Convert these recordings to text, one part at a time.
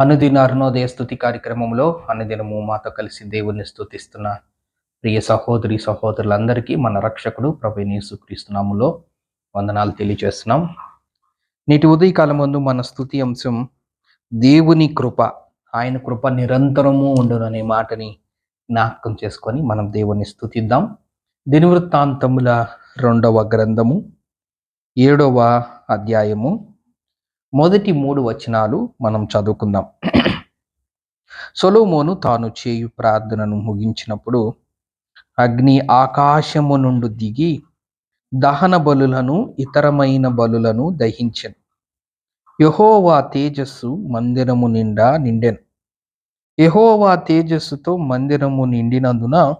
అనుదిన అరుణోదయ స్థుతి కార్యక్రమంలో అనుదినము మాతో కలిసి దేవుణ్ణి స్థుతిస్తున్న ప్రియ సహోదరి సహోదరులందరికీ మన రక్షకుడు ప్రభునేసుక్రీస్తునాములో వందనాలు తెలియజేస్తున్నాం. నేటి ఉదయకాలం ముందు మన స్థుతి అంశం దేవుని కృప ఆయన కృప నిరంతరము ఉండును అనే మాటని జ్ఞాపకం చేసుకొని మనం దేవుణ్ణి స్థుతిద్దాం దినవృత్తాంతముల రెండవ గ్రంథము ఏడవ అధ్యాయము మొదటి మూడు వచనాలు మనం చదువుకుందాం. సొలోమోను తాను చేయు ప్రార్థనను ముగించినప్పుడు అగ్ని ఆకాశము నుండి దిగి దహన బలులను ఇతరమైన బలులను దహించెను. యహోవా తేజస్సు మందిరము నిండా నిండెను. యహోవా తేజస్సుతో మందిరము నిండినందున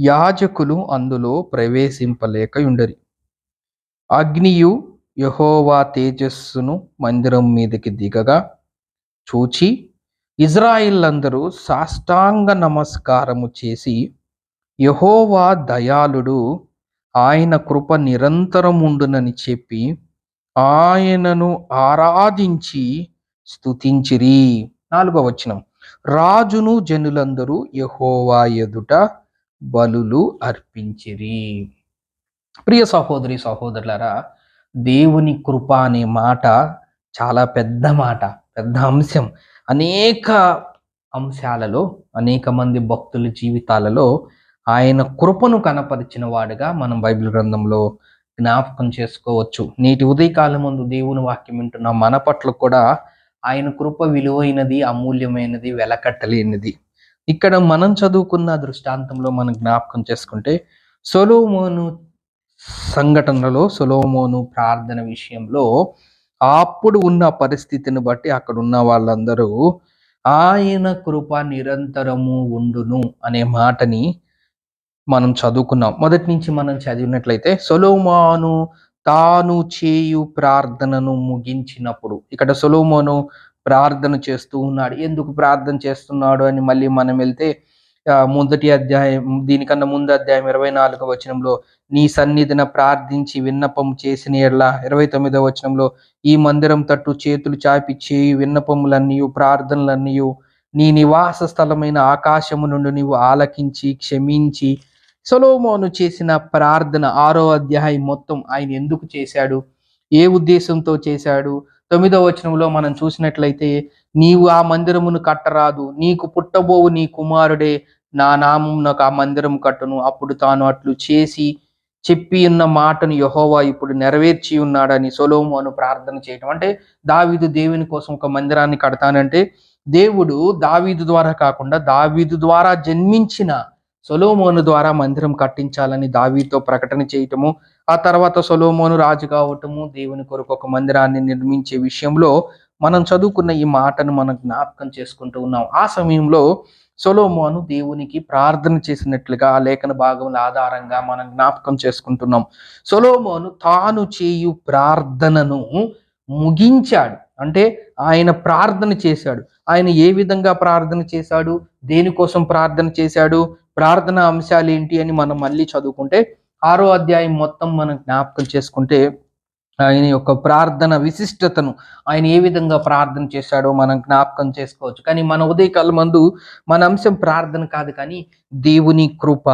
యాజకులు అందులో ప్రవేశింపలేక ఉండరి అగ్నియు యహోవా తేజస్సును మందిరం మీదకి దిగగా చూచి ఇజ్రాయిల్లందరూ సాష్టాంగ నమస్కారము చేసి యహోవా దయాళుడు ఆయన కృప నిరంతరముండునని చెప్పి ఆయనను ఆరాధించి స్తుతించిరి. నాలుగవ వచనం. రాజును జనులందరూ యహోవా ఎదుట బలులు అర్పించిరి. ప్రియ సహోదరి సహోదరులారా దేవుని కృప అనే మాట చాలా పెద్ద మాట పెద్ద అంశం. అనేక అంశాలలో అనేక మంది భక్తుల జీవితాలలో ఆయన కృపను కనపరిచిన వాడుగా మనం బైబిల్ గ్రంథంలో జ్ఞాపకం చేసుకోవచ్చు. నేటి ఉదయకాలం ముందు దేవుని వాక్యం వింటున్న మన పట్ల కూడా ఆయన కృప విలువైనది అమూల్యమైనది వెలకట్టలేనిది. ఇక్కడ మనం చదువుకున్న దృష్టాంతంలో మనం జ్ఞాపకం చేసుకుంటే సొలోమోను సంఘటనలో సొలోమోను ప్రార్థన విషయంలో అప్పుడు ఉన్న పరిస్థితిని బట్టి అక్కడ ఉన్న వాళ్ళందరూ ఆయన కృప నిరంతరము ఉండును అనే మాటని మనం చదువుకున్నాం. మొదటి నుంచి మనం చదివినట్లయితే సొలోమాను తాను చేయు ప్రార్థనను ముగించినప్పుడు ఇక్కడ సొలోమోను ప్రార్థన చేస్తూ ఉన్నాడు. ఎందుకు ప్రార్థన చేస్తున్నాడు అని మళ్ళీ మనం వెళ్తే మొదటి అధ్యాయం దీనికన్నా ముందు అధ్యాయం ఇరవై నాలుగవ వచనంలో నీ సన్నిధిన ప్రార్థించి విన్నపం చేసిన ఎడ్ల ఇరవై తొమ్మిదవ వచనంలో ఈ మందిరం తట్టు చేతులు చాపి చేయి విన్నపములన్నీ ప్రార్థనలన్నీ నీ నివాస స్థలమైన ఆకాశము నుండి నీవు ఆలకించి క్షమించి. సొలోమోను చేసిన ప్రార్థన ఆరో అధ్యాయం మొత్తం ఆయన ఎందుకు చేశాడు? ఏ ఉద్దేశంతో చేశాడు? తొమ్మిదో వచనంలో మనం చూసినట్లయితే నీవు ఆ మందిరమును కట్టరాదు నీకు పుట్టబోవు నీ కుమారుడే నా నామం నాకు ఆ మందిరం కట్టును. అప్పుడు తాను అట్లు చేసి చెప్పి ఉన్న మాటను యహోవా ఇప్పుడు నెరవేర్చి ఉన్నాడని సొలోమోను ప్రార్థన చేయటం. అంటే దావీదు దేవుని కోసం ఒక మందిరాన్ని కడతానంటే దేవుడు దావీదు ద్వారా కాకుండా దావీదు ద్వారా జన్మించిన సొలోమోను ద్వారా మందిరం కట్టించాలని దావీతో ప్రకటన చేయటము. ఆ తర్వాత సొలోమోను రాజు కావటము దేవుని కొరకు ఒక మందిరాన్ని నిర్మించే విషయంలో మనం చదువుకున్న ఈ మాటను మనం జ్ఞాపకం చేసుకుంటూ ఉన్నాం. ఆ సమయంలో సొలోమోను దేవునికి ప్రార్థన చేసినట్లుగా ఆ లేఖన భాగముల ఆధారంగా మనం జ్ఞాపకం చేసుకుంటున్నాం. సొలోమోను తాను చేయు ప్రార్థనను ముగించాడు. అంటే ఆయన ప్రార్థన చేశాడు. ఆయన ఏ విధంగా ప్రార్థన చేశాడు? దేనికోసం ప్రార్థన చేశాడు? ప్రార్థన అంశాలు ఏంటి అని మనం మళ్ళీ చదువుకుంటే ఆరో అధ్యాయం మొత్తం మనం జ్ఞాపకం చేసుకుంటే ఆయన యొక్క ప్రార్థన విశిష్టతను ఆయన ఏ విధంగా ప్రార్థన చేశాడో మనం జ్ఞాపకం చేసుకోవచ్చు. కానీ మన ఉదయకాల మందు మన అంశం ప్రార్థన కాదు కానీ దేవుని కృప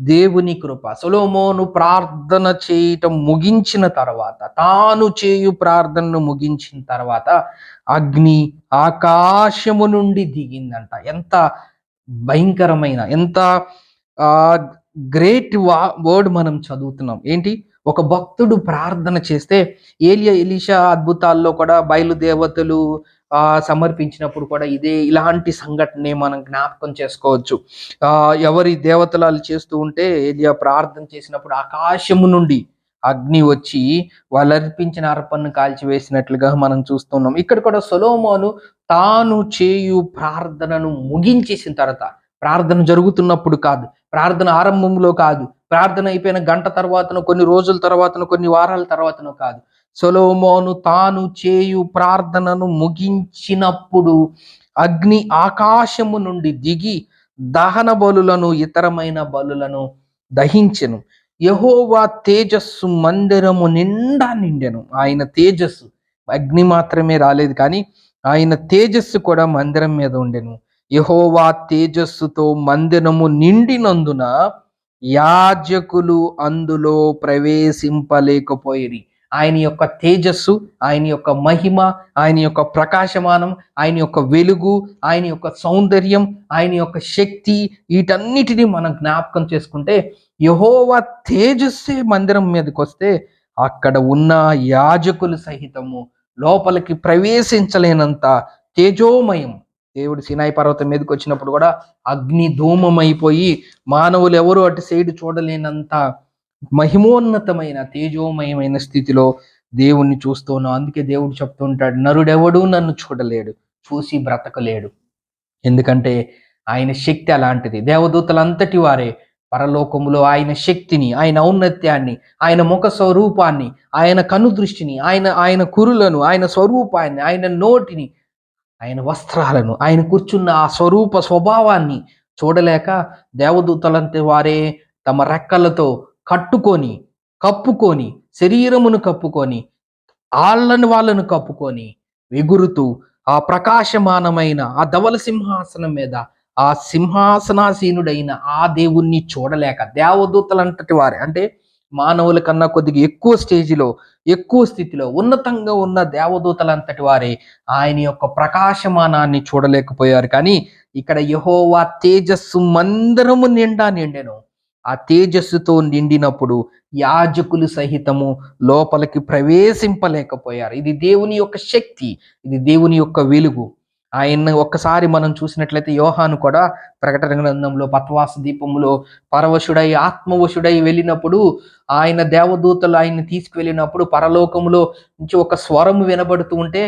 దేవుని కృప. సొలోమోను ప్రార్థన చేయటం ముగించిన తర్వాత తాను చేయు ప్రార్థనను ముగించిన తర్వాత అగ్ని ఆకాశము నుండి దిగిందంట. ఎంత భయంకరమైన ఎంత గ్రేట్ వా వర్డ్ మనం చదువుతున్నాం. ఏంటి? ఒక భక్తుడు ప్రార్థన చేస్తే ఏలియా ఎలీషా అద్భుతాల్లో కూడా బయలుదేవతలు ఆ సమర్పించినప్పుడు కూడా ఇదే ఇలాంటి సంఘటనే మనం జ్ఞాపకం చేసుకోవచ్చు. ఎవరి దేవతలాలు చేస్తూ ఉంటే ఏలియా ప్రార్థన చేసినప్పుడు ఆకాశము నుండి అగ్ని వచ్చి వాళ్ళు అర్పించిన అర్పణను కాల్చివేసినట్లుగా మనం చూస్తున్నాం. ఇక్కడ కూడా సొలోమోను తాను చేయు ప్రార్థనను ముగించేసిన తర్వాత ప్రార్థన జరుగుతున్నప్పుడు కాదు ప్రార్థన ఆరంభంలో కాదు. ప్రార్థన అయిపోయిన గంట తర్వాతను కొన్ని రోజుల తర్వాతను కొన్ని వారాల తర్వాతను కాదు. సొలోమోను తాను చేయు ప్రార్థనను ముగించినప్పుడు అగ్ని ఆకాశము నుండి దిగి దహన బలులను ఇతరమైన బలులను దహించెను. యహోవా తేజస్సు మందిరము నిండా నిండెను. ఆయన తేజస్సు. అగ్ని మాత్రమే రాలేదు కానీ ఆయన తేజస్సు కూడా మందిరం మీద ఉండెను. యహోవా తేజస్సుతో మందిరము నిండినందున యాజకులు అందులో ప్రవేశింపలేకపోయి ఆయన యొక్క తేజస్సు ఆయన యొక్క మహిమ ఆయన యొక్క ప్రకాశమానం ఆయన యొక్క వెలుగు ఆయన యొక్క సౌందర్యం ఆయన యొక్క శక్తి వీటన్నిటిని మనం జ్ఞాపకం చేసుకుంటే యహోవా తేజస్సే మందిరం మీదకి వస్తే అక్కడ ఉన్న యాజకులు సహితము లోపలికి ప్రవేశించలేనంత తేజోమయం. దేవుడు సినాయి పర్వతం మీదకి వచ్చినప్పుడు కూడా అగ్ని ధూమమైపోయి మానవులు ఎవరు అటు సైడ్ చూడలేనంత మహిమోన్నతమైన తేజోమయమైన స్థితిలో దేవుణ్ణి చూస్తున్నాం అందుకే దేవుడు చెప్తుంటాడు నరుడెవడు నన్ను చూడలేడు చూసి బ్రతకలేడు. ఎందుకంటే ఆయన శక్తి అలాంటిది. దేవదూతలంతటి వారే పరలోకములో ఆయన శక్తిని ఆయన ఔన్నత్యాన్ని ఆయన ముఖ స్వరూపాన్ని ఆయన కనుదృష్టిని ఆయన ఆయన కురులను ఆయన స్వరూపాన్ని ఆయన నోటిని ఆయన వస్త్రాలను ఆయన కూర్చున్న ఆ స్వరూప స్వభావాన్ని చూడలేక దేవదూతలంటే వారే తమ రెక్కలతో కట్టుకొని కప్పుకొని శరీరమును కప్పుకొని ఆళ్ళని వాళ్ళను కప్పుకొని ఎగురుతూ ఆ ప్రకాశమానమైన ఆ ధవల సింహాసనం మీద ఆ సింహాసనాసీనుడైన ఆ దేవుణ్ణి చూడలేక దేవదూతలంతటి వారే. అంటే మానవుల కన్నా కొద్దిగా ఎక్కువ స్టేజిలో ఎక్కువ స్థితిలో ఉన్నతంగా ఉన్న దేవదూతలంతటి వారే ఆయన యొక్క ప్రకాశమానాన్ని చూడలేకపోయారు. కానీ ఇక్కడ యహోవా తేజస్సు మందరము నిండా నిండెను. ఆ తేజస్సుతో నిండినప్పుడు యాజకులు సహితము లోపలికి ప్రవేశింపలేకపోయారు. ఇది దేవుని యొక్క శక్తి ఇది దేవుని యొక్క వెలుగు. ఆయన ఒక్కసారి మనం చూసినట్లయితే యోహాను కూడా ప్రకటన గ్రంథంలో పత్వాస దీపములో పరవశుడై ఆత్మవశుడై వెళ్ళినప్పుడు ఆయన దేవదూతలు ఆయన్ని తీసుకువెళ్ళినప్పుడు పరలోకములో నుంచి ఒక స్వరము వినబడుతూ ఉంటే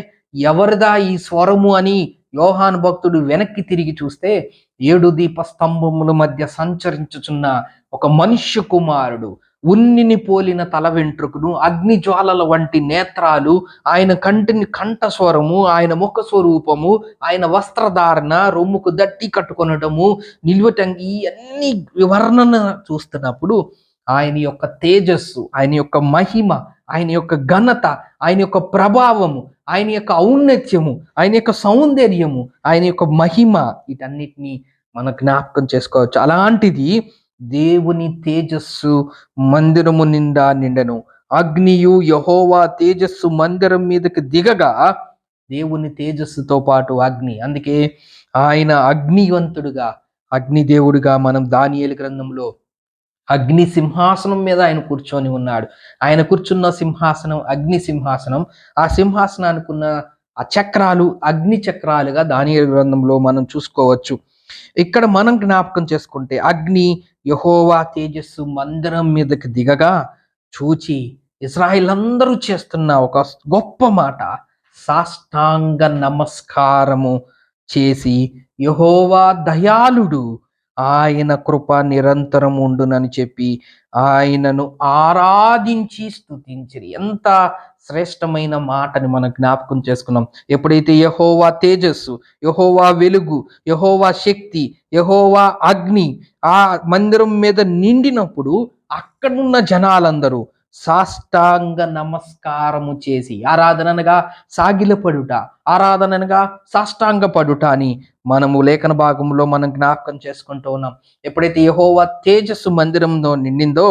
ఎవరిదా ఈ స్వరము అని యోహాను భక్తుడు వెనక్కి తిరిగి చూస్తే ఏడు దీప స్తంభముల మధ్య సంచరించుచున్న ఒక మనుష్య కుమారుడు ఉన్నిని పోలిన తల వెంట్రుకను అగ్ని జ్వాలల వంటి నేత్రాలు ఆయన కంటిని కంఠస్వరము ఆయన ముఖ స్వరూపము ఆయన వస్త్రధారణ రొమ్ముకు దట్టి కట్టుకొనటము నిలువటంగి ఇవన్నీ వివరణ చూస్తున్నప్పుడు ఆయన యొక్క తేజస్సు ఆయన యొక్క మహిమ ఆయన యొక్క ఘనత ఆయన యొక్క ప్రభావము ఆయన యొక్క ఔన్నత్యము ఆయన యొక్క సౌందర్యము ఆయన యొక్క మహిమ వీటన్నిటిని మనం జ్ఞాపకం చేసుకోవచ్చు. అలాంటిది దేవుని తేజస్సు మందిరము నిండా నిండను. అగ్నియు యహోవా తేజస్సు మందిరం మీదకి దిగగా దేవుని తేజస్సుతో పాటు అగ్ని. అందుకే ఆయన అగ్నివంతుడుగా అగ్నిదేవుడిగా మనం దానియేలు గ్రంథంలో అగ్ని సింహాసనం మీద ఆయన కూర్చొని ఉన్నాడు. ఆయన కూర్చున్న సింహాసనం అగ్ని సింహాసనం. ఆ సింహాసనానికి ఉన్న ఆ చక్రాలు అగ్ని చక్రాలుగా దానియేలు గ్రంథంలో మనం చూసుకోవచ్చు. ఇక్కడ మనం జ్ఞాపకం చేసుకుంటే అగ్ని యహోవా తేజస్సు మందిరం మీదకి దిగగా చూచి ఇజ్రాయిల్ అందరూ చేస్తున్న ఒక గొప్ప మాట సాష్టాంగ నమస్కారము చేసి యహోవా దయాళుడు ఆయన కృప నిరంతరం ఉండునని చెప్పి ఆయనను ఆరాధించి స్తుతించిరి. ఎంత శ్రేష్టమైన మాటని మనం జ్ఞాపకం చేసుకున్నాం. ఎప్పుడైతే యహోవా తేజస్సు యహోవా వెలుగు యహోవా శక్తి యహోవా అగ్ని ఆ మందిరం మీద నిండినప్పుడు అక్కడున్న జనాలందరూ సాష్టాంగ నమస్కారము చేసి ఆరాధననగా సాగిలపడుట ఆరాధననగా సాష్టాంగ పడుట అని మనము లేఖన భాగంలో మనం జ్ఞాపకం చేసుకుంటూ ఉన్నాం. ఎప్పుడైతే యహోవా తేజస్సు మందిరంలో నిండిందో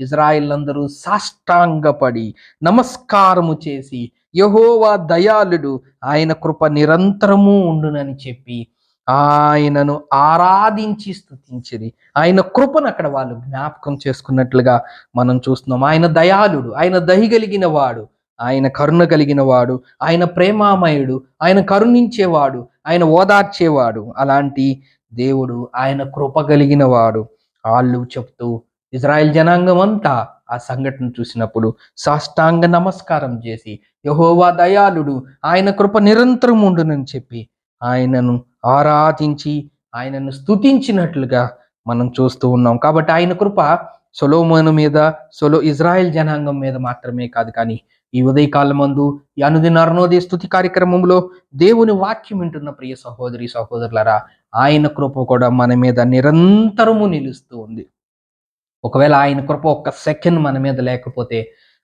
ఇజ్రాయిల్ అందరూ సాష్టాంగపడి నమస్కారము చేసి యహోవా దయాళుడు ఆయన కృప నిరంతరము ఉండునని చెప్పి ఆయనను ఆరాధించి స్థుతించిరి ఆయన కృపను అక్కడ వాళ్ళు జ్ఞాపకం చేసుకున్నట్లుగా మనం చూస్తున్నాం. ఆయన దయాళుడు ఆయన దహిగలిగిన వాడు ఆయన కరుణ కలిగిన వాడు ఆయన ప్రేమామయుడు ఆయన కరుణించేవాడు ఆయన ఓదార్చేవాడు. అలాంటి దేవుడు ఆయన కృప కలిగిన వాడు. వాళ్ళు చెప్తూ ఇజ్రాయెల్ జనాంగం అంతా ఆ సంఘటన చూసినప్పుడు సాష్టాంగ నమస్కారం చేసి యహోవా దయాళుడు ఆయన కృప నిరంతరం ఉండునని చెప్పి ఆయనను ఆరాధించి ఆయనను స్తుతించినట్లుగా మనం చూస్తూ ఉన్నాం. కాబట్టి ఆయన కృప సొలోమోను మీద సొలో ఇజ్రాయెల్ జనాంగం మీద మాత్రమే కాదు. కానీ ఈ ఉదయకాలం మందు ఈ అనుదిన అరుణోదయ స్థుతి కార్యక్రమంలో దేవుని వాక్యం వింటున్న ప్రియ సహోదరి సహోదరులరా ఆయన కృప కూడా మన మీద నిరంతరము నిలుస్తూ ఉంది. ఒకవేళ ఆయన కృప ఒక్క సెకండ్ మన మీద లేకపోతే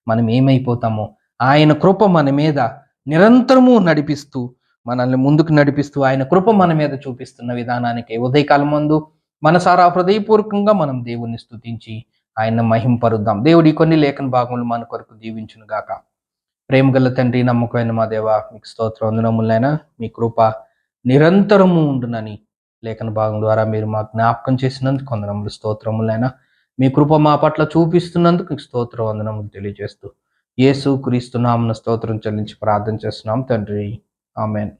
మనం ఏమైపోతామో? ఆయన కృప మన మీద నిరంతరము నడిపిస్తూ మనల్ని ముందుకు నడిపిస్తూ ఆయన కృప మన మీద చూపిస్తున్న విధానానికి ఉదయకాలం మందు మనసారా హృదయపూర్వకంగా మనం దేవుణ్ణి స్థుతించి ఆయన మహింపరుద్దాం. దేవుడి కొన్ని లేఖన భాగములు మన కొరకు దీవించునుగాక ప్రేమగల తండ్రి నమ్మకమైన మా దేవ మీకు స్తోత్ర వందనములైనా మీ కృప నిరంతరము ఉండునని లేఖన భాగం ద్వారా మీరు మా జ్ఞాపకం చేసినందుకు వందనములు స్తోత్రములైనా మీ కృప మా పట్ల చూపిస్తున్నందుకు స్తోత్ర వందనములు తెలియజేస్తూ. యేసు క్రీస్తు నామన స్తోత్రం చెల్లించి ప్రార్థన చేస్తున్నాం తండ్రి. ఆమెన్.